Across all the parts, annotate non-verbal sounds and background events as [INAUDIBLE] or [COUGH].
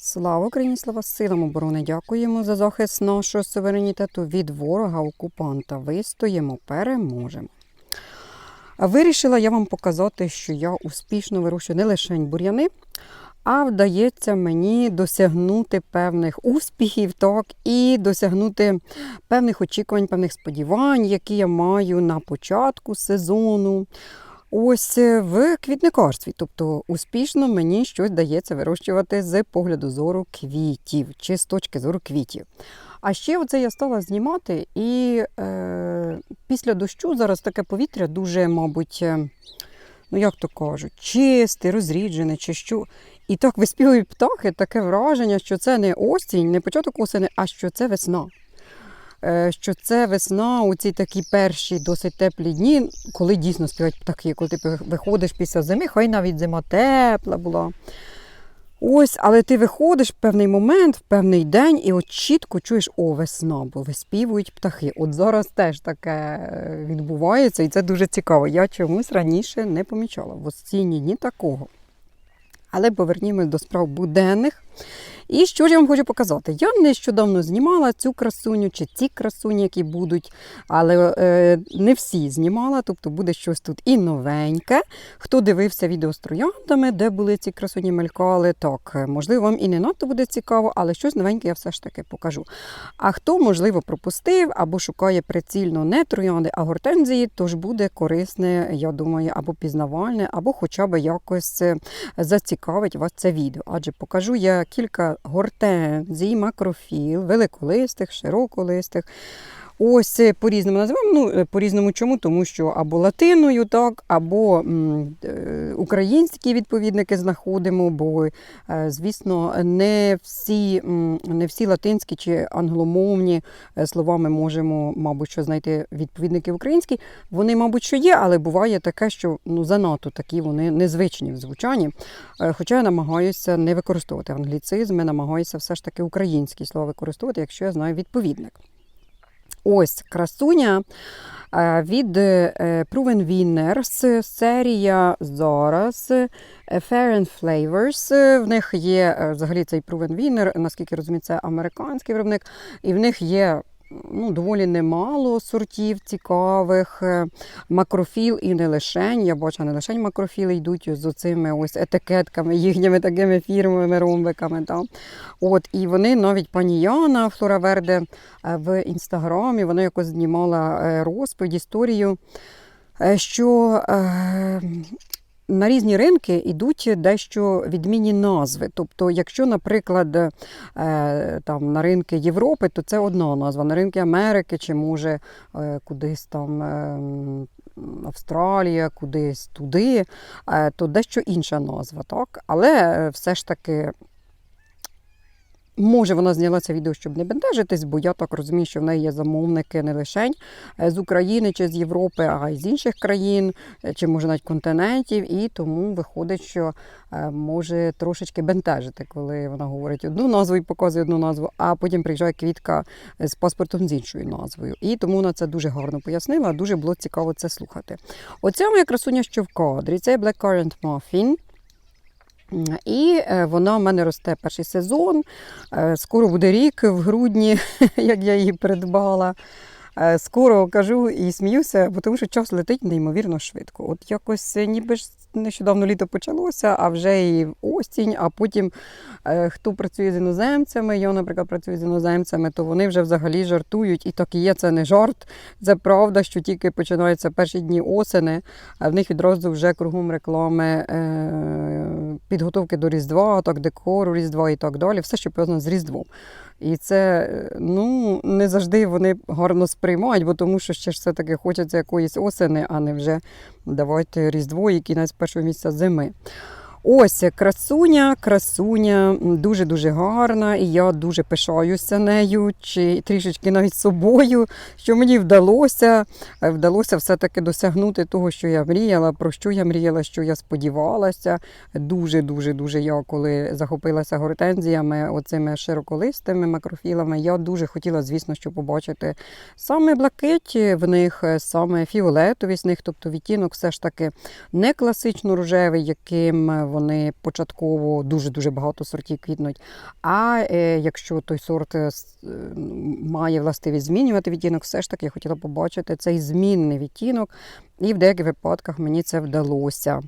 Слава Україні, слава силам оборони! Дякуємо за захист нашого суверенітету від ворога-окупанта. Вистоїмо, переможемо. Вирішила я вам показати, що я успішно вирощую не лише бур'яни, а вдається мені досягнути певних успіхів, так, і досягнути певних очікувань, певних сподівань, які я маю на початку сезону. Ось е, в квітникарстві, тобто успішно мені щось дається вирощувати з погляду зору квітів чи з точки зору квітів. А ще оце я стала знімати, і е, після дощу зараз таке повітря дуже, мабуть, е, ну як то кажуть, чисте, розріджене чи що. І так виспівують птахи, таке враження, що це не осінь, не початок осені, а що це весна. Е, Що це весна, у ці такі перші досить теплі дні, коли дійсно співають птахи, коли ти виходиш після зими, хай навіть зима тепла була. Ось, але ти виходиш в певний момент, в певний день, і от чітко чуєш, о, весна, бо виспівують птахи. От зараз теж таке е, відбувається, і це дуже цікаво. Я чомусь раніше не помічала. В осінні дні такого. Але повернімо до справ буденних. І що ж я вам хочу показати? Я нещодавно знімала цю красуню чи ці красуні, які будуть, але е, не всі знімала, тобто буде щось тут і новеньке. Хто дивився відео з трояндами, де були ці красуні мелькали, так, е, можливо, вам і не надто буде цікаво, але щось новеньке я все ж таки покажу. А хто, можливо, пропустив або шукає прицільно не троянди, а гортензії, тож буде корисне, я думаю, або пізнавальне, або хоча б якось е, зацікавить вас це відео. Адже покажу я кілька гортензій, макрофіл, великолистих, широколистих. Ось е, по-різному називаємо. Ну, е, по-різному чому? Тому що або латиною, так, або е, українські відповідники знаходимо, бо, звісно, не всі, не всі латинські чи англомовні слова ми можемо, мабуть, що знайти відповідники українські. Вони, мабуть, що є, але буває таке, що ну, занадто такі вони незвичні в звучанні. Хоча я намагаюся не використовувати англіцизми, намагаюся все ж таки українські слова використовувати, якщо я знаю відповідник. Ось красуня е, від е, Proven Winners, серія зараз е, Fair and Flavors. В них є взагалі цей Proven Winner, наскільки розумію, це американський виробник, і в них є. Ну, доволі немало сортів цікавих, е, макрофіл і не лишень. Я бачу, не лишень макрофіли йдуть з оцими ось етикетками, їхніми такими фірмовими ромбиками. Та. От, і вони навіть пані Яна Флора Верде е, в інстаграмі вона якось знімала е, розповідь, історію, що на різні ринки йдуть дещо відмінні назви. Тобто, якщо, наприклад, е, там, на ринки Європи, то це одна назва, на ринки Америки чи може е, кудись там. е, Австралія, кудись туди, то дещо інша назва, так? Але все ж таки Може, вона зняла це відео, щоб не бентежитись, бо я так розумію, що в неї є замовники не лише з України чи з Європи, а й з інших країн, е, чи може навіть континентів. І тому виходить, що е, може трошечки бентежити, коли вона говорить одну назву і показує одну назву, а потім приїжджає квітка з паспортом з іншою назвою. І тому вона це дуже гарно пояснила. Дуже було цікаво це слухати. Оця моя красуня, що в кадрі, це Blackcurrant Muffin. І е, вона в мене росте перший сезон. Е, Скоро буде рік в грудні, [LAUGHS] як я її придбала. Е, Скоро кажу і сміюся, бо тому що час летить неймовірно швидко. От якось е, ніби ж нещодавно літо почалося, а вже і осінь, а потім е, хто працює з іноземцями, я, наприклад, працюю з іноземцями, то вони вже взагалі жартують. І так і є, це не жарт. Це правда, що тільки починаються перші дні осени, а в них відразу вже кругом реклами підготовки до Різдва, так декору Різдва і так далі. Все, що пов'язано з Різдвом. І це е, ну, не завжди вони гарно сприймають, бо тому що ще ж все-таки хочеться якоїсь осени, а не вже давайте Різдво і кінець першого місяця зими. Ось красуня, красуня, дуже-дуже гарна, і я дуже пишаюся нею, чи трішечки навіть собою, що мені вдалося. Е, Вдалося все-таки досягнути того, що я мріяла, про що я мріяла, що я сподівалася. Дуже-дуже дуже я коли захопилася гортензіями, оцими широколистими макрофілами, я дуже хотіла, звісно, що побачити саме блакиті в них, е, саме фіолетовість в них, тобто відтінок все ж таки не класично рожевий, яким вони вони початково дуже-дуже багато сортів квітнуть. А е, якщо той сорт е, е, має властивість змінювати відтінок, все ж таки я хотіла побачити цей змінний відтінок, і в деяких випадках мені це вдалося.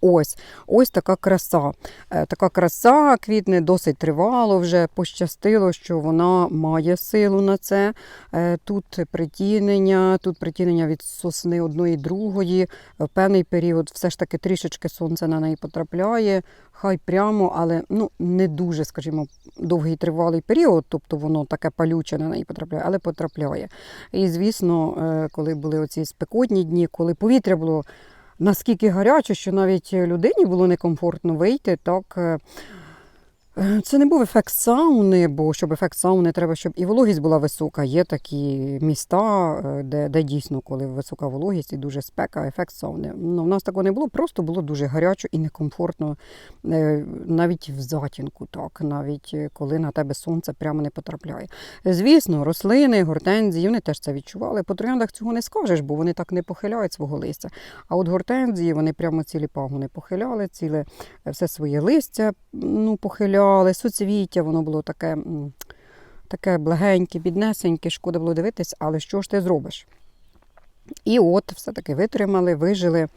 Ось, ось така краса. Е, Така краса квітне досить тривало, вже пощастило, що вона має силу на це. Е, Тут притінення, тут притінення від сосни одної другої. В певний період все ж таки трішечки сонце на неї потрапляє, хай прямо, але ну, не дуже, скажімо, довгий тривалий період, тобто воно таке палюче на неї потрапляє, але потрапляє. І звісно, е, коли були оці спекотні дні, коли повітря було наскільки гаряче, що навіть людині було некомфортно вийти, так. Е, Це не був ефект сауни, бо щоб ефект сауни, треба, щоб і вологість була висока. Є такі міста, е, де, де дійсно, коли висока вологість і дуже спека, ефект сауни. Ну, в нас такого не було, просто було дуже гарячо і некомфортно е, навіть в затінку, так, навіть коли на тебе сонце прямо не потрапляє. Звісно, рослини, гортензії, вони теж це відчували. По трояндах цього не скажеш, бо вони так не похиляють свого листя. А от гортензії вони прямо цілі пагони похиляли, ціле все своє листя ну, похиляли, суцвіття, воно було таке, таке благеньке, біднесеньке, шкода було дивитись, але що ж ти зробиш? І от все-таки витримали, вижили.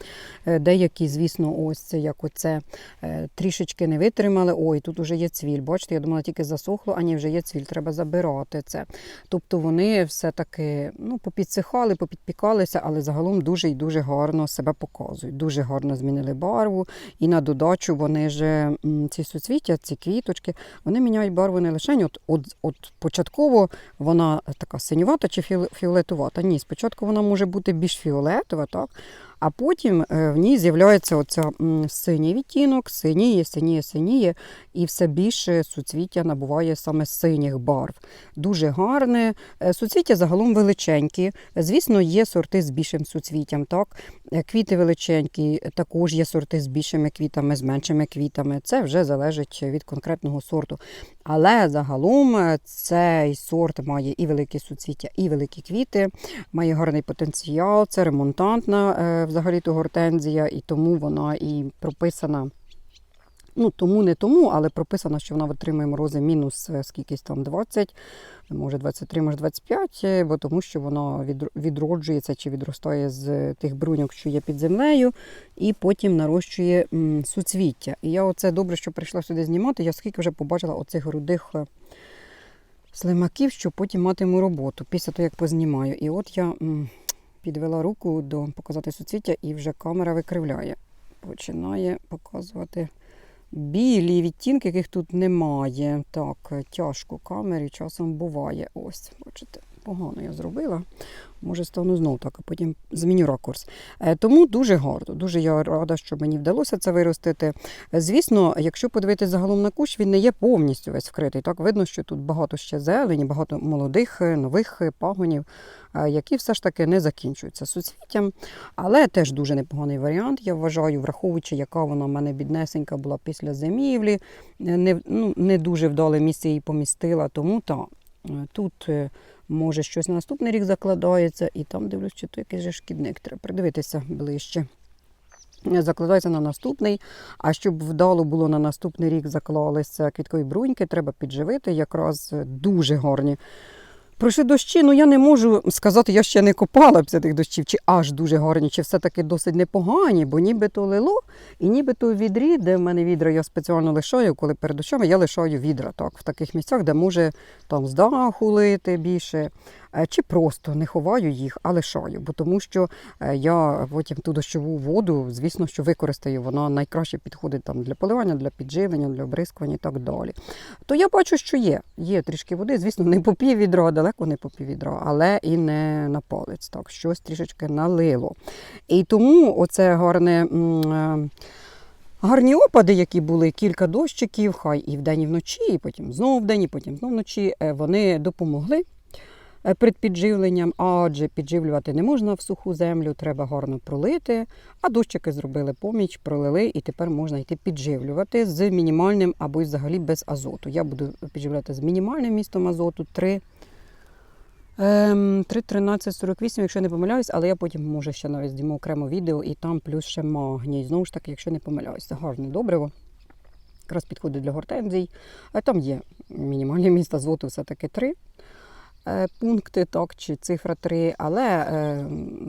Е, Деякі, звісно, ось це як оце е, трішечки не витримали. Ой, тут вже є цвіль. Бачите, я думала, тільки засохло, а ні, вже є цвіль, треба забирати це. Тобто вони все-таки ну, попідсихали, попідпікалися, але загалом дуже і дуже гарно себе показують. Дуже гарно змінили барву. І на додачу вони ж ці суцвіття, ці квіточки, вони міняють барву не лише от, от, от початково вона така синювата чи фіолетувата. Ні, спочатку вона може бути більш фіолетова, так? А потім е, в ній з'являється оця синій відтінок, синіє, синіє, синіє, і все більше суцвіття набуває саме синіх барв. Дуже гарне. Е, Суцвіття загалом величенькі. Звісно, є сорти з більшим суцвіттям. Так? Е, Квіти величенькі, також є сорти з більшими квітами, з меншими квітами. Це вже залежить від конкретного сорту. Але загалом цей сорт має і великі суцвіття, і великі квіти, має гарний потенціал. Це ремонтантна взагалі-то гортензія, і тому вона і прописана. Ну, тому не тому, але прописано, що вона витримує морози мінус е, скількись там 20, може 23, може 25, е, бо тому що вона відроджується чи відростає з тих бруньок, що є під землею, і потім нарощує суцвіття. І я оце добре, що прийшла сюди знімати. Я скільки вже побачила оцих рудих е, слимаків, що потім матиму роботу після того, як познімаю. І от я підвела руку до показати суцвіття, і вже камера викривляє. Починає показувати білі відтінки, яких тут немає. Так, тяжко камері часом буває. Ось, бачите, погано я зробила. Може, стану знов так, а потім зміню ракурс. Е, Тому дуже гарно. Дуже я рада, що мені вдалося це виростити. Е, Звісно, якщо подивитися загалом на кущ, він не є повністю весь вкритий. Так видно, що тут багато ще зелені, багато молодих, е, нових пагонів, які все ж таки не закінчуються суцвіттям. Але теж дуже непоганий варіант, я вважаю, враховуючи, яка вона в мене біднесенька була після зимівлі, не, ну, не дуже вдале місце її помістила. Тому так, тут е, може щось на наступний рік закладається, і там дивлюсь, чи то якийсь шкідник. Треба придивитися ближче. Закладається на наступний, а щоб вдало було на наступний рік заклалися квіткові бруньки, треба підживити якраз дуже гарні. Пройшли дощі, ну я не можу сказати, я ще не копала після тих дощів, чи аж дуже гарні, чи все-таки досить непогані, бо нібито лило, і нібито у відрі, де в мене відра я спеціально лишаю, коли перед дощами я лишаю відра так, в таких місцях, де може там з даху лити більше, чи просто не ховаю їх, а лишаю, бо тому що е, я потім ту дощову воду, звісно, що використаю, вона найкраще підходить там для поливання, для підживлення, для обрискування і так далі. То я бачу, що є. Є трішки води, звісно, не по пів відра, далеко не по пів відра, але і не на палець. Так, щось трішечки налило. І тому оце гарне. е, Гарні опади, які були, кілька дощиків, хай і вдень, і вночі, і потім знову вдень, і потім знову вночі, е, вони допомогли е, перед підживленням, адже підживлювати не можна в суху землю, треба гарно пролити. А дощики зробили поміч, пролили, і тепер можна йти підживлювати з мінімальним або й взагалі без азоту. Я буду підживляти з мінімальним містом азоту 3 Ем, 3.13.48, якщо не помиляюсь, але я потім може ще навіть зніму окремо відео і там плюс ще магній. Знову ж таки, якщо не помиляюсь, це гарне добриво. Якраз підходить для гортензій. А там є мінімальне місто азоту все-таки 3 е, пункти, так, чи цифра 3, але е,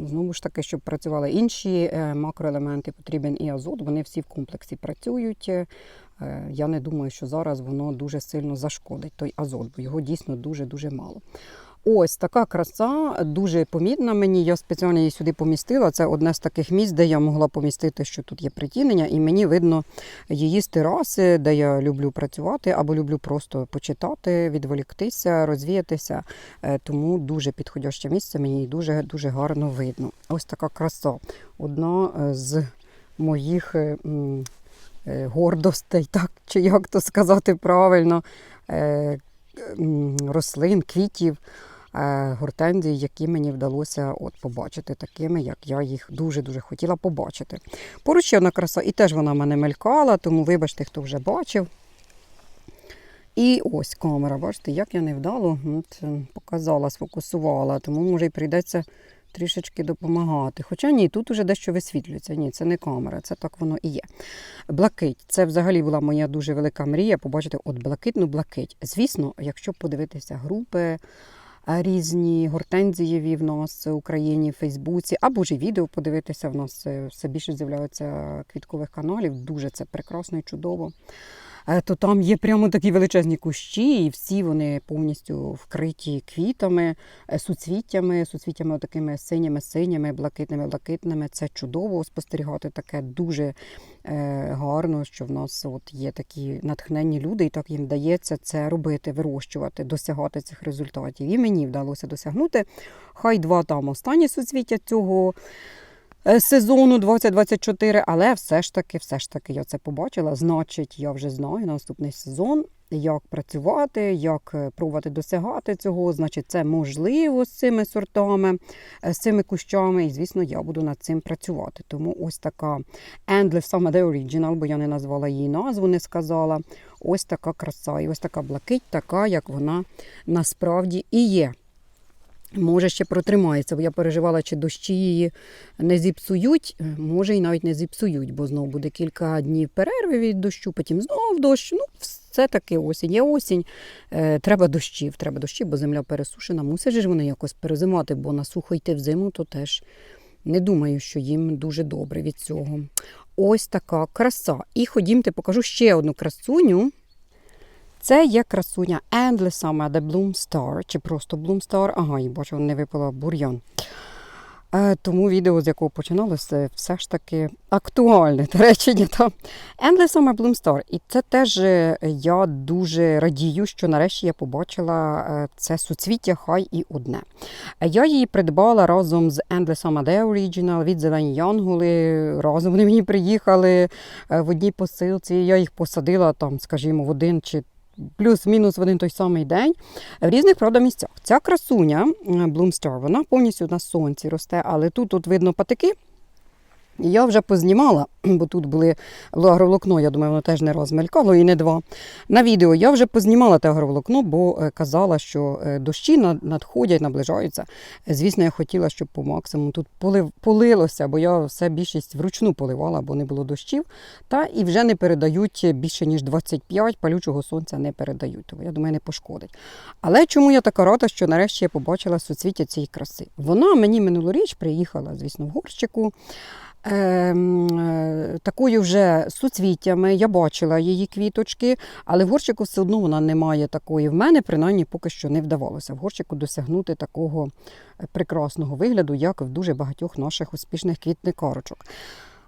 знову ж таки, щоб працювали інші е, макроелементи, потрібен і азот, вони всі в комплексі працюють. Е, Я не думаю, що зараз воно дуже сильно зашкодить той азот, бо його дійсно дуже-дуже мало. Ось така краса, дуже помітна мені. Я спеціально її сюди помістила. Це одне з таких місць, де я могла помістити, що тут є притінення, і мені видно її з тераси, де я люблю працювати або люблю просто почитати, відволіктися, розвіятися. Е, Тому дуже підходяще місце, мені дуже дуже гарно видно. Ось така краса. Одна е, з моїх е, гордостей, так чи як то сказати правильно. Рослин, квітів, е, гортензій, які мені вдалося от побачити такими, як я їх дуже-дуже хотіла побачити. Поруч ще одна краса, і теж вона в мене мелькала, тому вибачте, хто вже бачив. І ось камера, бачите, як я невдало от, е, показала, сфокусувала, тому може і прийдеться трішечки допомагати. Хоча ні, тут уже дещо висвітлюється. Ні, це не камера, це так воно і є. Блакить. Це взагалі була моя дуже велика мрія побачити от блакитну блакить. Звісно, якщо подивитися групи. Різні гортензієві в нас в Україні, в Фейсбуці, або ж і відео подивитися. В нас е, все більше з'являються квіткових каналів. Дуже це прекрасно і чудово. Е, То там є прямо такі величезні кущі, і всі вони повністю вкриті квітами, е, суцвіттями, суцвіттями такими синіми, синіми, блакитними, блакитними. Це чудово спостерігати таке дуже е, гарно, що в нас от є такі натхненні люди, і так їм вдається це робити, вирощувати, досягати цих результатів. І мені вдалося досягнути. Хай два там останні суцвіття цього. Е, Сезону 2024, але все ж таки, все ж таки, я це побачила. Значить, я вже знаю на наступний сезон, як працювати, як е, пробувати досягати цього. Значить, це можливо з цими сортами, е, з цими кущами. І, звісно, я буду над цим працювати. Тому ось така Endless Summer The Original, бо я не назвала її назву, не сказала. Ось така краса, і ось така блакить, така, як вона насправді і є. Може, ще протримається, бо я переживала, чи дощі її не зіпсують. Е, Може, і навіть не зіпсують, бо знову буде кілька днів перерви від дощу, потім знову дощ. Ну, все таки осінь. Є осінь. Е, треба дощів, треба дощів, бо земля пересушена. Мусять ж вони якось перезимати, бо на сухо йти в зиму, то теж не думаю, що їм дуже добре від цього. Ось така краса. І ходімте, покажу ще одну красуню. Це є красуня Endless Summer The Bloom Star, чи просто Bloom Star. Ага, і бачу, не випала бур'ян. Е, Тому відео, з якого починалося, все ж таки актуальне те речення. Та. Endless Summer Bloom Star. І це теж е, я дуже радію, що нарешті я побачила е, це суцвіття хай і одне. Я її придбала разом з Endless Summer The Original від Зелені Янголи. Разом вони мені приїхали в одній посилці. Я їх посадила там, скажімо, в один чи плюс-мінус в один той самий день в різних правда місцях. Ця красуня е, вона повністю на сонці росте, але тут, тут видно патики. Я вже познімала, [CLEARS THROAT] бо тут були агроволокно, я думаю, воно теж не раз мелькало і не два. На відео я вже познімала те агроволокно, бо е, казала, що е, дощі надходять, наближаються. Звісно, я хотіла, щоб по максимуму тут полив, полилося, бо я все більшість вручну поливала, бо не було дощів. Та і вже не передають більше, ніж 25, палючого сонця не передають. Тому я думаю, не пошкодить. Але чому я така рада, що нарешті я побачила суцвіття цієї краси? Вона мені минулоріч приїхала, звісно, в горщику. Ем, е, такою вже суцвіттями. Я бачила її квіточки, але в горщику все одно вона не має такої. В мене принаймні поки що не вдавалося в горщику досягнути такого е, прекрасного вигляду, як в дуже багатьох наших успішних квітникарочок.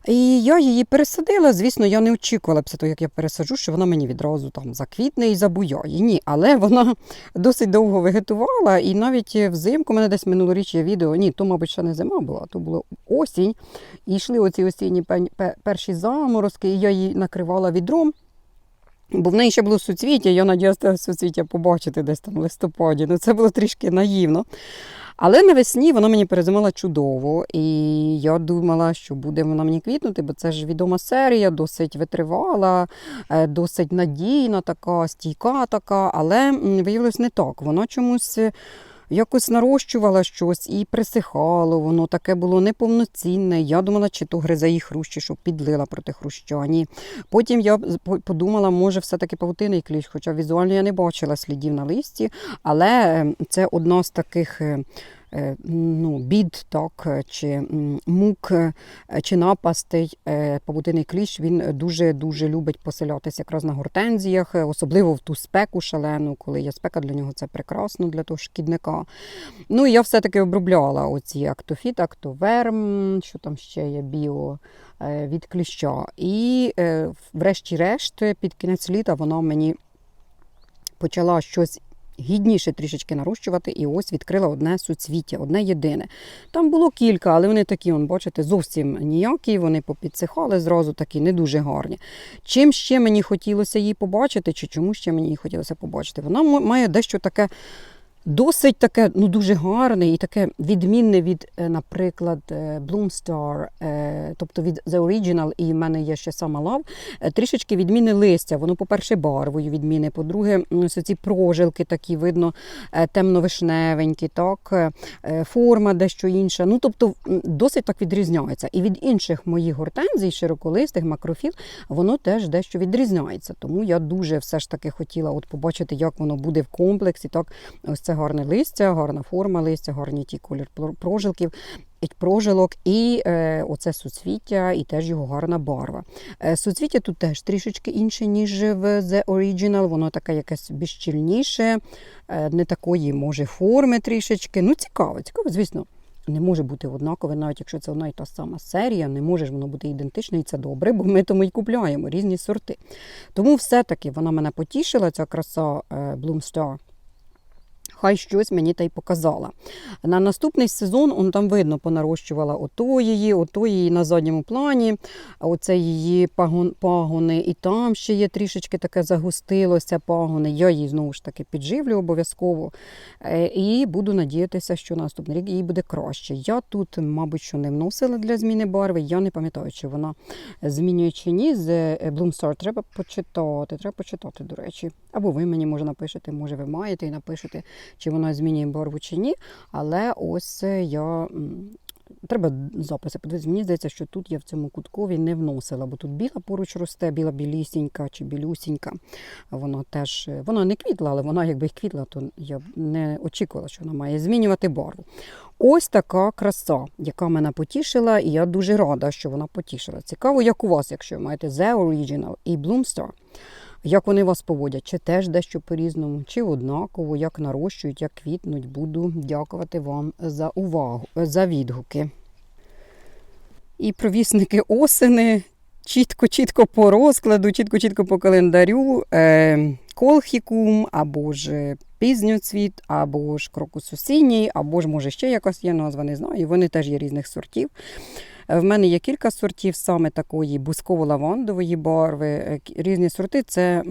І я її пересадила. Звісно, я не очікувала після того, як я пересаджу, що вона мені відразу там заквітне і забуяє. Ні, але вона [LAUGHS] досить довго вегетувала, і навіть взимку мене десь минулоріч є відео. Ні, то, мабуть, ще не зима була, то було осінь. І йшли оці осінні перші заморозки, і я її накривала відром. Бо в неї ще було суцвіття, я надіялася суцвіття побачити десь там в листопаді. Ну це було трішки наївно. Але навесні вона мені перезимала чудово, і я думала, що буде вона мені квітнути, бо це ж відома серія, досить витривала, е, досить надійна, така, стійка така. Але виявилось не так. Вона чомусь. Якось нарощувала щось і присихало, воно таке було неповноцінне. Я думала, чи то гризаї хрущі, щоб підлила проти хрущані. Потім я по- подумала, може, все-таки павутинний кліщ, хоча візуально я не бачила слідів на листі, але е, це одна з таких. Е, Ну, бід, так, е, чи мук, е, чи напастей. Е, кліщ він дуже-дуже любить поселятися якраз на гортензіях, особливо в ту спеку шалену, коли є спека для нього це прекрасно для того шкідника. Ну і я все-таки обробляла оці актофіт, актоверм, що там ще є біо від кліща. І врешті-решт, під кінець літа вона мені почала щось. Гідніше трішечки нарощувати, і ось відкрила одне суцвіття, одне єдине. Там було кілька, але вони такі, он, бачите, зовсім ніякі, вони попідсихали зразу такі не дуже гарні. Чим ще мені хотілося її побачити, чи чому ще мені її хотілося побачити? Вона має дещо таке досить таке, ну дуже гарне і таке відмінне від, е, наприклад, е, Bloom Star, е, тобто від The Original, і в мене є ще сама е, трішечки відмінне листя. Воно, по-перше, барвою відмінне, по-друге, м, ось ці прожилки такі, видно, темно-вишневенькі, так, форма дещо інша. Ну, тобто, досить так відрізняється. І від інших моїх гортензій, широколистих, макрофіл, воно теж дещо відрізняється. Тому я дуже все ж таки хотіла от побачити, як воно буде в комплексі. Так, ось це гарне листя, гарна форма листя, гарні ті колір прожилків. Прожилок і е, оце суцвіття, і теж його гарна барва. Е, суцвіття тут теж трішечки інше, ніж в The Original. Воно таке якесь більш щільніше, е, не такої, може, форми трішечки. Ну, цікаво, цікаво, звісно. Не може бути однакове, навіть якщо це одна і та сама серія, не може ж воно бути ідентичне, і це добре, бо ми тому й купляємо різні сорти. Тому все-таки вона мене потішила, ця краса е, Bloom Star. Хай щось мені та й показала. На наступний сезон он там видно, понарощувала ото її, ото її на задньому плані, оце її пагон, пагони, і там ще є трішечки таке загустилося пагони. Я її знову ж таки підживлю обов'язково. Е, І буду надіятися, що наступний рік їй буде краще. Я тут, мабуть, що не вносила для зміни барви. Я не пам'ятаю, чи вона змінює чи ні. З е, Bloom треба почитати. Треба почитати, до речі. Або ви мені може напишете, може ви маєте і напишете, чи вона змінює барву чи ні. Але ось я. Треба записи подивитися. Мені здається, що тут я в цьому куткові не вносила, бо тут біла поруч росте, біла білісінька чи білюсінька. Вона теж вона не квітла, але вона якби квітла, то я б не очікувала, що вона має змінювати барву. Ось така краса, яка мене потішила, і я дуже рада, що вона потішила. Цікаво, як у вас, якщо ви маєте The Original і Bloom Star. Як вони вас поводять? Чи теж дещо по-різному, чи однаково, як нарощують, як квітнуть. Буду дякувати вам за увагу, за відгуки. І провісники осени чітко-чітко по розкладу, чітко-чітко по календарю. Е, колхікум, або ж пізньоцвіт, або ж крокус осінній, або ж, може, ще якась є назва, не знаю. Вони теж є різних сортів. В мене є кілька сортів саме такої бусково-лавандової барви. Е, Різні сорти це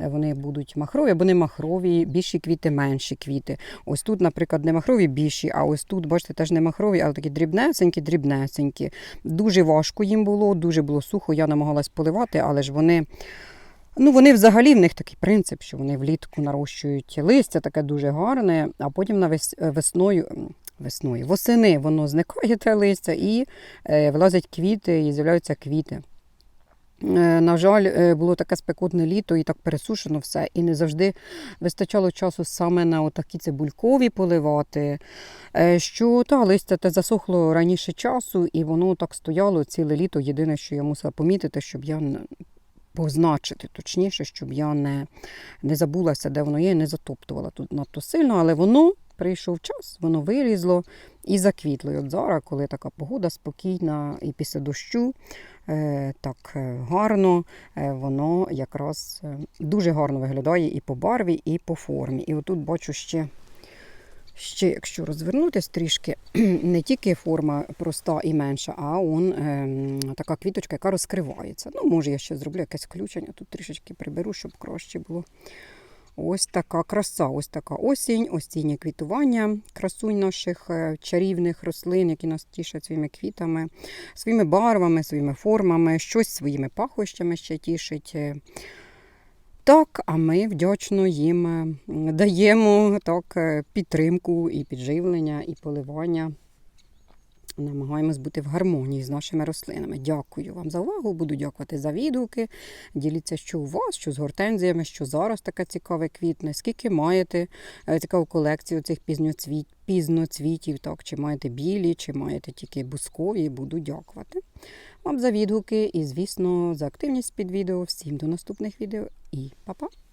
е, вони будуть махрові або не махрові, більші квіти, менші квіти. Ось тут, наприклад, не махрові більші, а ось тут, бачите, теж не махрові, але такі дрібнесенькі, дрібнесенькі. Дуже важко їм було, дуже було сухо. Я намагалась поливати, але ж вони. Ну, вони взагалі в них такий принцип, що вони влітку нарощують листя, таке дуже гарне, а потім навес, весною, весною, восени воно зникає те [LAUGHS] листя і е, вилазять квіти, і з'являються квіти. Е, На жаль, е, було таке спекотне літо і так пересушено все, і не завжди вистачало часу саме на отакі цибулькові поливати. Що та листя те засохло раніше часу, і воно так стояло ціле літо. Єдине, що я мусила помітити, щоб я позначити точніше, щоб я не, не забулася, де воно є, не затоптувала тут надто сильно, але воно прийшов час, воно вирізло і заквітло. І от зараз, коли така погода спокійна і після дощу, е, так е, гарно, е, воно якраз е, дуже гарно виглядає і по барві, і по формі. І отут бачу ще. Ще, якщо розвернутись трішки, [CLEARS THROAT] не тільки форма проста і менша, а он ем, така квіточка, яка розкривається. Ну, може, я ще зроблю якесь включення, тут трішечки приберу, щоб краще було. Ось така краса, ось така осінь, осіннє квітування красунь наших е, чарівних рослин, які нас тішать своїми квітами, своїми барвами, своїми формами, щось своїми пахощами ще тішить. Е, Так, а ми вдячно їм е, даємо так, підтримку і підживлення, і поливання. Намагаємось бути в гармонії з нашими рослинами. Дякую вам за увагу. Буду дякувати за відгуки. Діліться, що у вас, що з гортензіями, що зараз таке цікаве квітне. Скільки маєте е, цікаву колекцію цих пізноцвіт, пізноцвітів, так, чи маєте білі, чи маєте тільки бускові. Буду дякувати вам за відгуки і, звісно, за активність під відео. Всім до наступних відео і па-па!